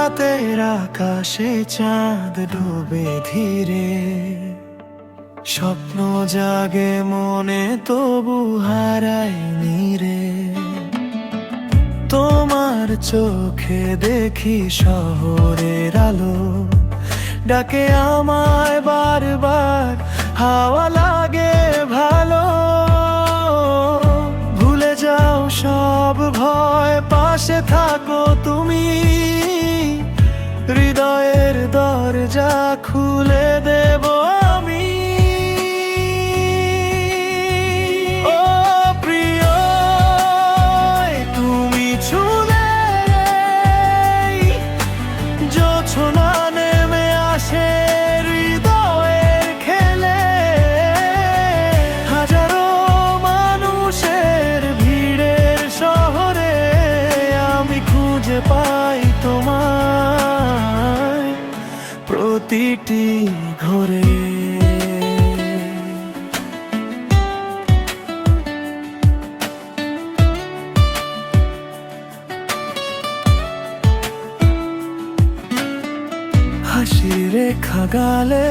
আকাশে চাঁদ ডুবে ধীরে। স্বপ্ন জাগে মনে, তবু হারায়নি রে। তোমার চোখে দেখি শহরের আলো, ডাকে আমায় বারবার, হাওয়া লাগে ভালো। ভুলে যাও সব, ভয়, পাশে থাকো তুমি। হৃদয়ের দরজা খুলে দেব প্রতিটি ঘরে। হাসি রেখা গালে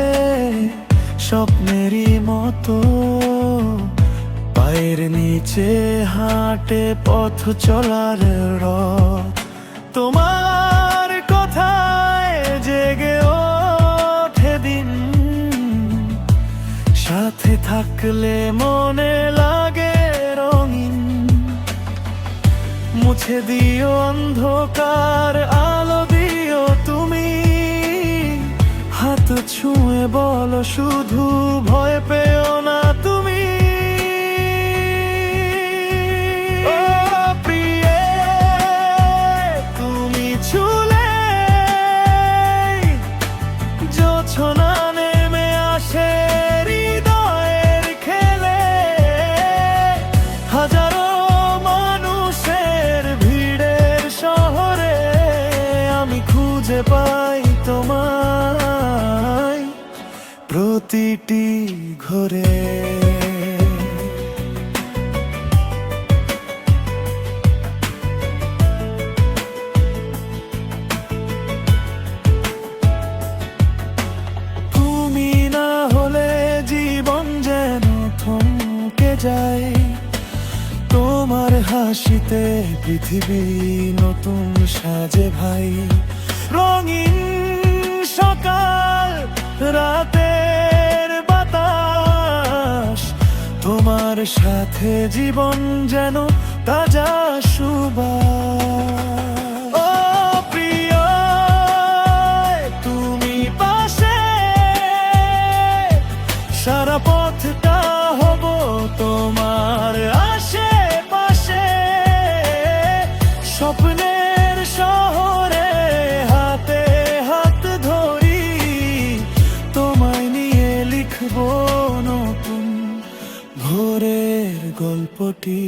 স্বপ্নেরই মতো পায়ের নিচে হাঁটে পথ চলার রথ। তোমার থাকলে মনে লাগে রঙিন। মুছে দিও অন্ধকার, আলো দিও তুমি। হাত ছুঁয়ে বলো, শুধু ভয় পেও পাই তোমায় প্রতিটি ঘরে। তুমি না হলে জীবন যেন থমকে যায়। তোমার হাসিতে পৃথিবী নতুন সাজে ভাই। তোমার সাথে জীবন যেন তাজা সুবাস। গল্পটি।